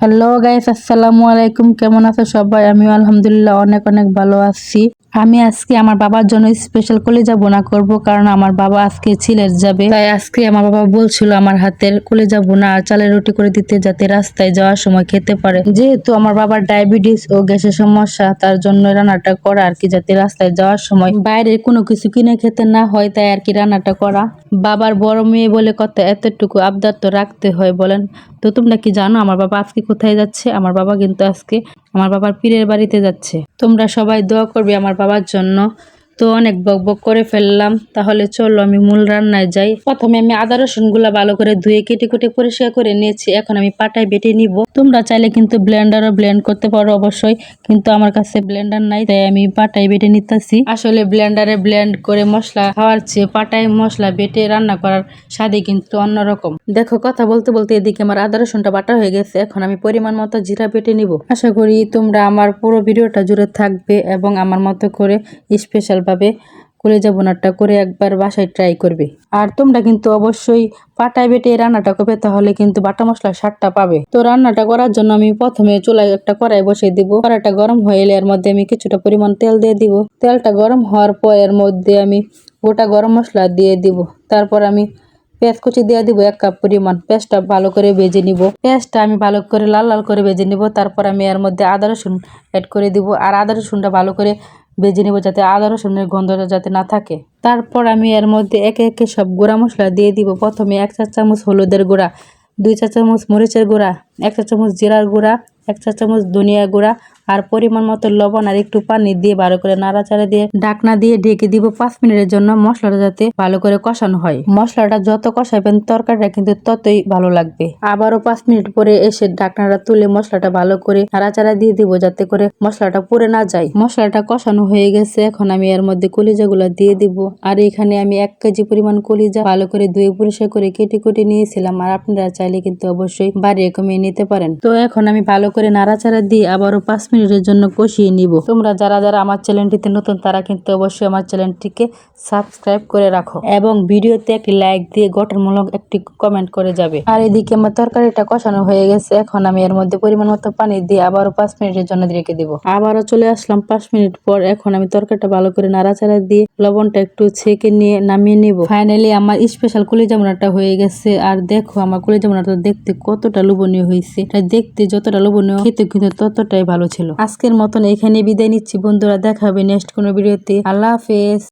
Hello guys আসসালামু আলাইকুম কেমন আছো সবাই? আমি আলহামদুলিল্লাহ অনেক অনেক ভালো আছি। আমি আজকে আমার বাবার জন্য স্পেশাল কলেজা বোনা করব কারণ আমার বাবা আজকে সিলেট যাবে। তাই আজকে আমার বাবা বলছিল আমার হাতের কলেজা বোনা আর চালের রুটি করে দিতে যাতে রাস্তায় যাওয়ার সময় খেতে পারে। যেহেতু আমার বাবার ডায়াবেটিস ও গ্যাসের সমস্যা, তার জন্য রান্নাটা করা আর কি যাতে রাস্তায় যাওয়ার সময় বাইরের কোনো কিছু কিনে খেতে না হয়, তাই আর কি রান্নাটা করা। বাবার বড় মেয়ে বলে কথা, এতটুকু আবদার তো রাখতে হয় বলেন। তো তোমরা কি জানো আমার বাবা আজকে কোথায় যাচ্ছে? আমার বাবা কিন্তু আজকে আমার বাবার পীরের বাড়িতে যাচ্ছে। তোমরা সবাই দোয়া করবে আমার বাবার জন্য। তো অনেক বক বক করে ফেললাম। তাহলে চলো আমি মূল রান্নায় যাই। প্রথমে আমি আদা রসুনগুলা ভালো করে ধুয়ে কেটে কেটে পরিষ্কার করে নিয়েছি। এখন আমি পাটায় বেটে নিব। তোমরা চাইলে কিন্তু ব্লেন্ডারও ব্লেন্ড করতে পারো অবশ্যই, কিন্তু আমার কাছে ব্লেন্ডার নাই, তাই আমি পাটায় বেটে নিতেছি। আসলে ব্লেন্ডারে ব্লেন্ড করে মশলা খাওয়ার চেয়ে পাটায় মশলা বেটে রান্না করার স্বাদই কিন্তু অন্যরকম। দেখো, কথা বলতে বলতে এদিকে আমার আদা রসুনটা বাটা হয়ে গেছে। এখন আমি পরিমাণ মতো জিরা বেটে নিব। আশা করি তোমরা আমার পুরো ভিডিওটা জুড়ে থাকবে এবং আমার মতো করে স্পেশাল ভাবে কলেজা বোনারটা করে একবার বাসায় ট্রাই করবে। আর তোমরা কিন্তু অবশ্যই পাটায় বেটে রান্নাটা করবে তাহলে কিন্তু বাটা মশলার স্বাদটা পাবে। তো রান্নাটা করার জন্য আমি প্রথমে চুলায় একটা কড়াই বসিয়ে দিব। কড়াইটা গরম হয়ে এলে এর মধ্যে আমি কিছুটা পরিমাণ তেল দিয়ে দিব। তেলটা গরম হওয়ার পর এর মধ্যে আমি গোটা গরম মশলা দিয়ে দিব। তারপর আমি পেঁয়াজ কুচি দিয়ে দিব এক কাপ পরিমাণ। পেঁয়াজটা ভালো করে ভেজে নিব। পেঁয়াজটা আমি ভালো করে লাল লাল করে ভেজে নিব। তারপর আমি এর মধ্যে আদা রসুন অ্যাড করে দিব। আর আদা রসুনটা ভালো করে ভেজে নেব যাতে আদা, রসুনের গন্ধটা যাতে না থাকে। তারপর আমি এর মধ্যে একে একে সব গুঁড়া মশলা দিয়ে দিব। প্রথমে এক চার চামচ হলুদের গুঁড়া, দুই চার চামচ মরিচের গুঁড়া, এক চার চামচ জিরার গুঁড়া, এক চার চামচ ধনিয়া গুঁড়া আর পরিমাণ মতো লবণ আর একটু পানি দিয়ে ভালো করে নাড়াচাড়া দিয়ে ঢাকনা দিয়ে ঢেকে দিব পাঁচ মিনিটের জন্য মশলাটা যাতে ভালো করে কষানো হয়। মশলাটা যত কষাবেন তরকারিটা কিন্তু ততই ভালো লাগবে। আবারও পাঁচ মিনিট পরে এসে ঢাকনাটা তুলে মশলাটা ভালো করে নাড়াচাড়া দিয়ে দিব যাতে করে মশলাটা পুড়ে না যায়। মশলাটা কষানো হয়ে গেছে, এখন আমি এর মধ্যে কলিজাগুলো দিয়ে দিব। আর এখানে আমি এক কেজি পরিমাণ কলিজা ভালো করে ধুয়ে পরিষ্কার করে কেটে কেটে নিয়েছিলাম। আর আপনারা চাইলে কিন্তু অবশ্যই বাড়িয়ে কমিয়ে নিতে পারেন। তো এখন আমি ভালো করে নাড়াচাড়া দিয়ে আবারও পাঁচ মিনিটের জন্য কষিয়ে নিব। তোমরা যারা যারা আমার চ্যানেলটিতে নতুন, তারা কিন্তু অবশ্যই আমার চ্যানেলটিকে সাবস্ক্রাইব করে রাখো এবং ভিডিওতে একটি লাইক দিয়ে গঠনমূলক একটি কমেন্ট করে যাবে। আর এদিকে আমার তরকারিটা কষানো হয়ে গেছে। এখন আমি এর মধ্যে পরিমাণ মতো পানি দিয়ে আবারও পাঁচ মিনিটের জন্য রেখে দিব। আবারও চলে আসলাম পাঁচ মিনিট পর। এখন আমি তরকারিটা ভালো করে নাড়াচাড়া দিয়ে লবণটা একটু ছেঁকে নিয়ে নামিয়ে নিব। ফাইনালি আমার স্পেশাল কলিজামুনাটা হয়ে গেছে। আর দেখো, আমার কলিজামুনাটা দেখতে কতটা লোভনীয় হয়েছে। এটা দেখতে যতটা লোভনীয়, খেতে কিন্তু ততটাই ভালো ছিল। আজকের মতন এখানে বিদায় নিচ্ছি। বন্ধুরা দেখা হবে নেক্সট কোনো ভিডিওতে। আল্লাহ হাফেজ।